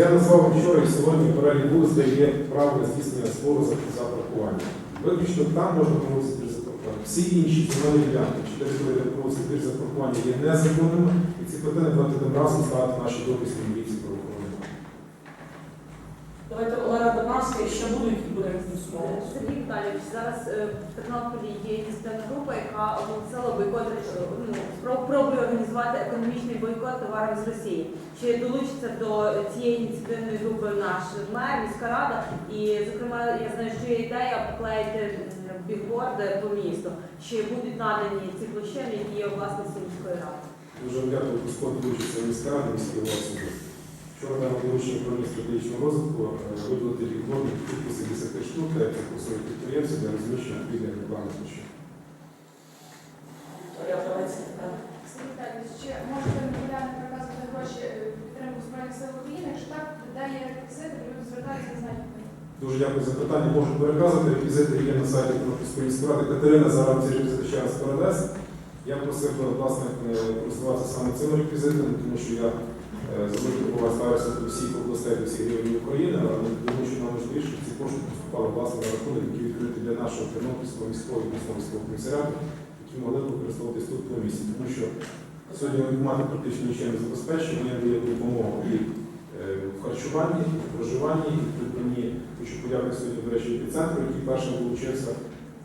Я назвав вчора і сьогодні перелік вулиць, де є право на здійснення спору за, паркування. Виключно там можна проводити за паркування. Всі інші земельні ділянки чи де проводиться за паркування, є незаконними, і ці питання давайте разом ставити наші дописки ще будуть, які будемо з'ясовувати. Сергій Віталійович, зараз е, в Тернополі є ініціативна група, яка оголосила бойкот, е, ну, спро- пробує організувати економічний бойкот товарів з Росії. Чи долучиться до цієї ініціативної групи наш мер, міська рада? І, зокрема, я знаю, що є ідея поклеїти м, бігборди по місту. Чи будуть надані ці площини, які є у власності міської ради? Дуже дякую, Господь долучиться міська рада, міський власник. Вчора доручення управління стратегічного розвитку виділити кількості 10 штук, та просують підприємців для розміщення відповідних рекламних площин. Чи можете регулярно переказувати гроші е, в підтримку Збройних сил України? Якщо так, де є реквізити, люди звертаються і знають. Дуже дякую за питання. Можу переказати. Реквізити є на сайті Тернопільської міської ради. Катерина зараз ці реквізити ще раз передасть. Я просив власне е, користуватися саме цим реквізитом, тому що я буває ставився до всіх областей, до всіх регіонів України, але тому що нам важливіше, ці кошти поступали власне на рахунок, які відкриті для нашого Тернопільського міського і військового комісаріату, які могли б використовуватись тут по місці. Тому що сьогодні воєнкомати практично нічим не забезпечені, вони дають допомогу і е, в харчуванні, і в проживанні, і в придбанні. Хочу подякувати сьогодні, до речі, епіцентру, який першим долучився,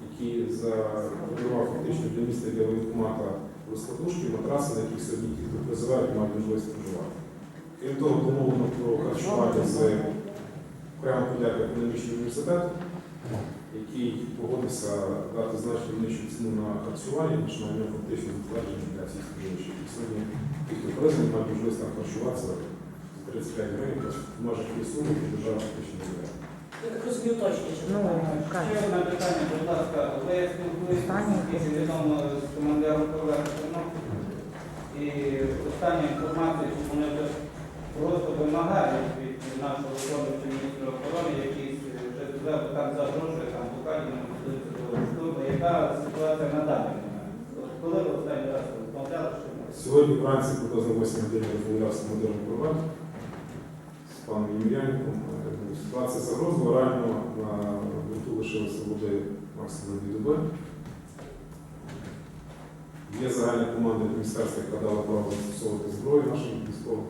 який запропонував фактично для міста для воєнкомата розкладушки, матраси, на яких сьогодні ті, хто призивають, мають можливість проживати. Крім того, домовлено про харчування з окремо подяку економічного університету, який погодився дати значно нижчу ціну на харчування, ніж на нього фактично затвердження для всіх споживачів. Сьогодні ті, хто призваний, мають можливість там харчуватися за 35 гривень, тобто в межах тієї суми, яку держава фактично дає. Я так розумію, точно. чи Ну, так. Ще одне питання, будь ласка, ви спілкуєтеся, Останнє. відомо з командиром ПВК і остання інформація, що вони вже вимагають від нашого виконуючого міністра охорони, який вже туди, бо там загрожує, там блокаді, не служби. Яка ситуація на даний момент? Коли ви останній раз розмовляли, що? Сьогодні вранці приблизно 8 годин розмовляв з командиром ПРВ, з паном Ємельяніком. Е, Ситуація загрозла, реально на борту лишилося води максимум дві доби. Є загальна команда міністерства, яка дала право застосовувати зброю нашим військовим.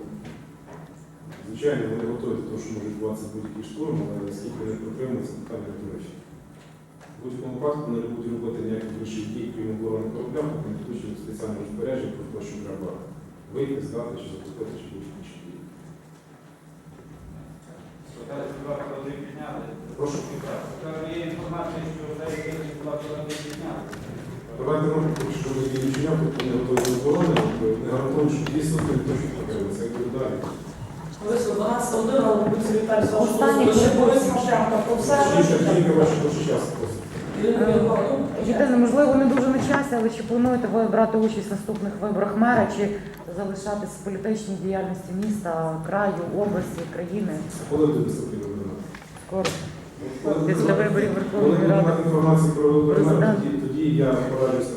Звичайно, вони готові до того, що може відбуватися будь-який штурм, але наскільки вони протримуються, питання риторичне. В будь-якому випадку вони не будуть робити ніяких інших дій, крім оборони корабля, поки не включені спеціальне розпорядження про те, що треба вийти, здати чи запустити, чи будь-які інші дії. Що. Прошу. Є інформація, що. Давайте поки що не діючення, тобто не готові до оборони, не гарантуємо, що дійсно не точно потримується, як далі. Близько 12 годин, але ми це вітаю з вашого Останнє дозволу. Ще кілька Борис слів. Машенко, про все. Тільки тільки ваші дуже часу просто. Єдине, можливо, не дуже на часі, але чи плануєте ви брати участь в наступних виборах мера, чи залишатись в політичній діяльності міста, краю, області, країни? Коли буде наступний? Скоро. Після виборів Коли Верховної Ради. мати інформацію про вибори, Президент. тоді, я пораджуся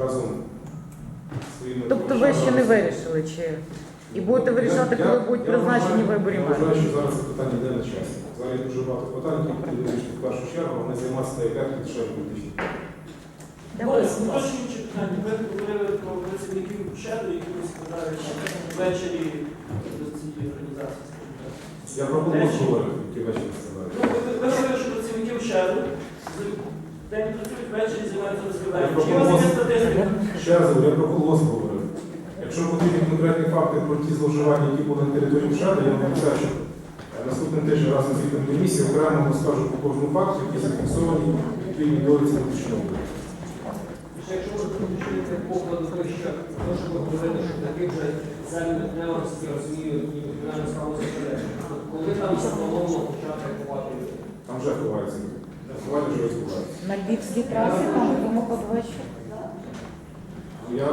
разом з своїми Тобто ви ще не вирішили, чи і будете вирішати, коли будуть призначені вибори Я вважаю, що зараз це питання йде на часі. Зараз є дуже багато питань, які потрібно вирішити в першу чергу, а не займатися та як дешеві політичні. Борис, уточнюючи питання, ви говорили про працівників ШЕДу, які ви складають ввечері до цієї організації. Я про колос говорю, які вечір сказали. Ну, ви говорили, що працівників ШЕДу з- день працюють, ввечері займаються Я Чи у вас є статистика? Ще раз я про колос говорю. Якщо потрібні конкретні факти про ті зловживання, які були на території ШАДа, я вам що е, тиждень разом з звітом комісії окремо вам скажу по кожному факту, які зафіксовані відповідні довідці на почному. Якщо можна включити покладу того, що ви говорили, що таких вже земельних неорості розуміють і кримінальну справу заперечення. Коли там заплановано почати рахувати людей? Там вже ховаються люди. Ховання вже розбуваються. На Львівській трасі там тому подвечір. Я,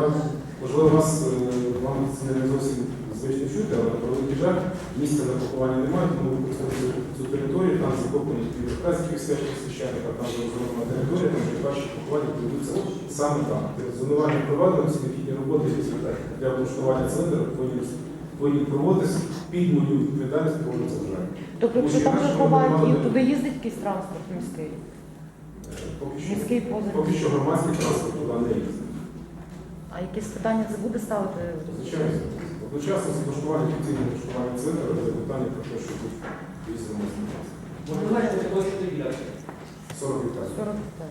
можливо, вас, е, вам це не зовсім звично чути, але превеликий жаль, місця на поховання немає, тому ви використовуєте цю територію, там закопані європейських священних священників, там вже розроблена територія, там вже перші поховання відбудуться саме там. Зонування проведено, всі необхідні роботи для облаштування центру повинні, проводитися під мою відповідальність проводжу це вже. Тобто, якщо там і туди їздить якийсь транспорт міський? Поки що, Міський поки що громадський транспорт туди не їздить. А якісь питання це буде ставити? Звичайно, одночасно з влаштування офіційного влаштування центру це питання про те, що тут давайте такого що ділянки. 40 гектарів. 40 гектар.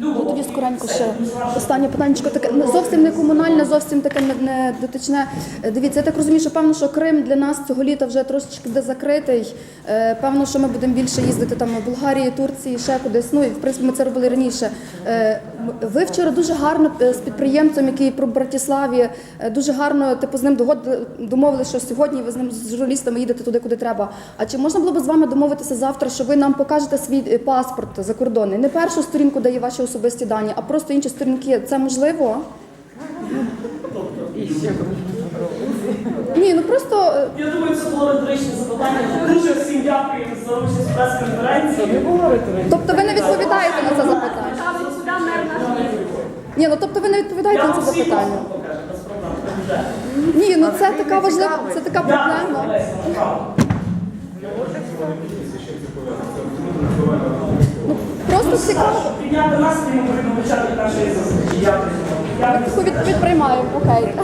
Любо, Тоді скоренько ще останнє питання, таке зовсім не комунальне, зовсім таке не, не дотичне. Дивіться, я так розумію, що певно, що Крим для нас цього літа вже трошечки буде закритий. Е, Певно, що ми будемо більше їздити там в Болгарії, Турції, ще кудись. Ну і в принципі ми це робили раніше. Е, Ви вчора дуже гарно е, з підприємцем, який про Братиславі, е, дуже гарно типу з ним догодили, домовилися, що сьогодні ви з ним з журналістами їдете туди, куди треба. А чи можна було б з вами домовитися завтра, що ви нам покажете свій паспорт закордонний? Не першу сторінку, де є ваші особисті дані, а просто інші сторінки. Це можливо? Ні, ну просто е, Я думаю, це було риторичне запитання. Дуже всім дякую за участь в прес-конференції. не було тобто ви не відповідаєте на це запитання. Ні, ну тобто ви не відповідаєте на це запитання. Ні, ну це така важлива, це така проблема. Просто цікаво. Підняти настрій, ми будемо почати перший зустрічі. Дякую. Дякую. Відприймаємо, окей.